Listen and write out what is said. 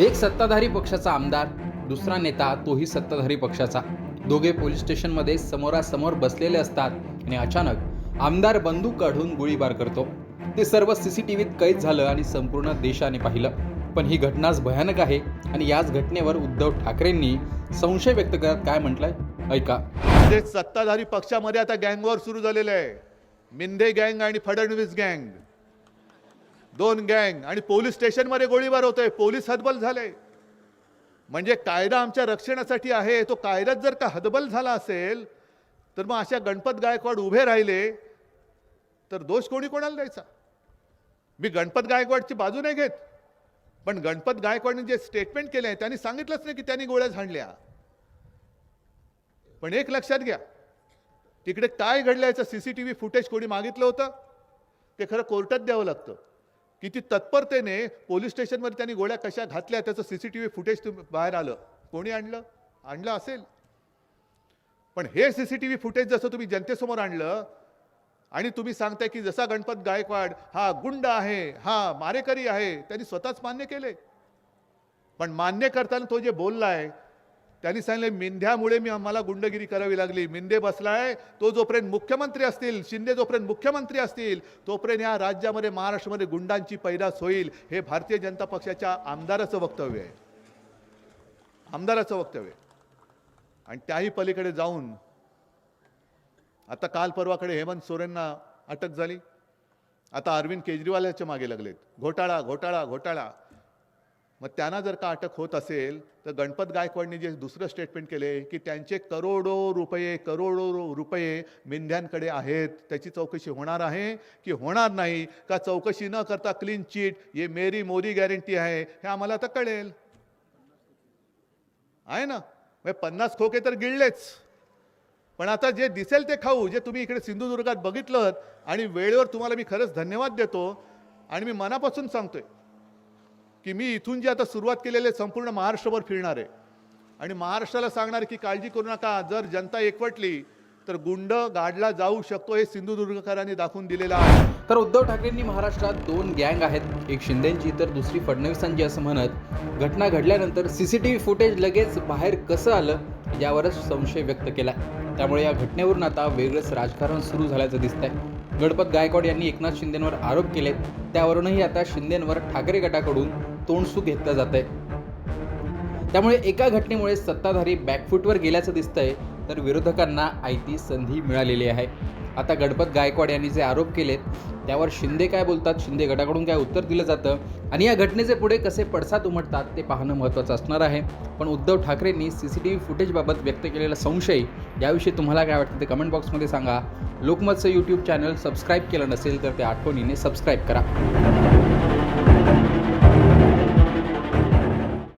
एक सत्ताधारी पक्षाचा आमदार दुसरा नेता तोही सत्ताधारी पक्षाचा. दोघे पोलीस स्टेशनमध्ये समोरासमोर बसलेले असतात आणि अचानक आमदार बंदूक काढून गोळीबार करतो. ते सर्व सीसीटीव्हीत कैद झालं आणि संपूर्ण देशाने पाहिलं. पण ही घटनाच भयानक आहे आणि याच घटनेवर उद्धव ठाकरेंनी संशय व्यक्त करत काय म्हटलंय? ऐका. म्हणजे सत्ताधारी पक्षामध्ये आता गँगवॉर सुरू झालेलं आहे. मिंदे गँग आणि फडणवीस गँग. दोन गँग आणि पोलीस स्टेशनमध्ये गोळीबार होतोय. पोलीस हतबल झाले. म्हणजे कायदा आमच्या रक्षणासाठी आहे तो कायदाच जर का हतबल झाला असेल तर मग अशा गणपत गायकवाड उभे राहिले तर दोष कोणी कोणाला द्यायचा? मी गणपत गायकवाडची बाजू नाही घेत. पण गणपत गायकवाडने जे स्टेटमेंट केले आहे त्यांनी सांगितलंच नाही की त्यांनी गोळ्या झाडल्या. पण एक लक्षात घ्या तिकडे काय घडलं याचं C C T V footage कोणी मागितलं होतं? ते खरं कोर्टात द्यावं लागतं. किती तत्परतेने पोलीस स्टेशनमध्ये त्यांनी गोळ्या कशा घातल्या त्याचं C C T V footage बाहेर आलं. कोणी आणलं? आणलं असेल. पण हे सीसीटीव्ही फुटेज जसं तुम्ही जनतेसमोर आणलं आणि तुम्ही सांगताय की जसा गणपत गायकवाड हा गुंड आहे हा मारेकरी आहे त्यांनी स्वतःच मान्य केले. पण मान्य करताना तो जे बोललाय त्यांनी सांगितले मेंढ्यामुळे मी आम्हाला गुंडगिरी करावी लागली. मिंदे बसलाय तो जोपर्यंत मुख्यमंत्री असतील शिंदे जोपर्यंत मुख्यमंत्री असतील तोपर्यंत या राज्यामध्ये महाराष्ट्रामध्ये गुंडांची पैदास होईल. हे भारतीय जनता पक्षाच्या आमदाराचं वक्तव्य आहे. आमदाराचं वक्तव्य आणि त्याही पलीकडे जाऊन आता काल परवाकडे हेमंत सोरेंना अटक झाली. आता अरविंद केजरीवाल याच्या मागे लागलेत. घोटाळा घोटाळा घोटाळा. मग त्यांना जर का अटक होत असेल तर गणपत गायकवाडनी जे दुसरं स्टेटमेंट केले की त्यांचे करोडो रुपये करोडो रुपये मिंध्यांकडे आहेत. त्याची चौकशी होणार आहे की होणार नाही? का चौकशी न करता क्लीन चिट ये मेरी मोदी गॅरंटी आहे हे आम्हाला आता कळेल. आहे ना? म्हणजे पन्नास खोके तर गिळलेच. पण आता जे दिसेल ते खाऊ जे तुम्ही इकडे सिंधुदुर्गात बघितलं आणि वेळेवर तुम्हाला मी खरंच धन्यवाद देतो. आणि मी मनापासून सांगतोय की मी इथून जे आता सुरुवात केलेली आहे संपूर्ण महाराष्ट्रभर फिरणार आहे. आणि महाराष्ट्राला सांगणार की काळजी करू नका जर जनता एकवटली तर गुंड गाडला जाऊ शकतो हे सिंधुदुर्गकरांनी दाखवून दिलेलं आहे. तर उद्धव ठाकरेंनी महाराष्ट्रात दोन गँग आहेत. एक शिंदेची तर दुसरी फडणवीसांची असं म्हणत. घटना घडल्यानंतर सीसीटीव्ही फुटेज लगेच बाहेर कसं आलं यावरच संशय व्यक्त केला त्यामुळे या घटनेवरून आता वेगळंच राजकारण सुरू झाल्याचं दिसतंय. गणपत गायकवाड यांनी एकनाथ शिंदेंवर आरोप केले त्यावरूनही आता शिंदेंवर ठाकरे गटाकडून तोंडसू घेतलं जात आहे त्यामुळे एका घटनेमुळे सत्ताधारी बॅकफूटवर गेल्याचं दिसतंय तर विरोधकांना आयती संधी मिळालेली आहे. आता गणपत गायकवाड यांनी जे आरोप केलेत त्यावर शिंदे काय बोलतात शिंदे गटाकडून काय उत्तर दिलं जातं आणि या घटनेचे पुढे कसे पडसाद उमटतात ते पाहणं महत्त्वाचं असणार आहे. पण उद्धव ठाकरेंनी सी सी टी व्ही फुटेजबाबत व्यक्त केलेला संशय याविषयी तुम्हाला काय वाटतं ते कमेंट बॉक्समध्ये सांगा. लोकमतचं यूट्यूब चॅनल सबस्क्राईब केलं नसेल तर ते आठवणीने सबस्क्राईब करा.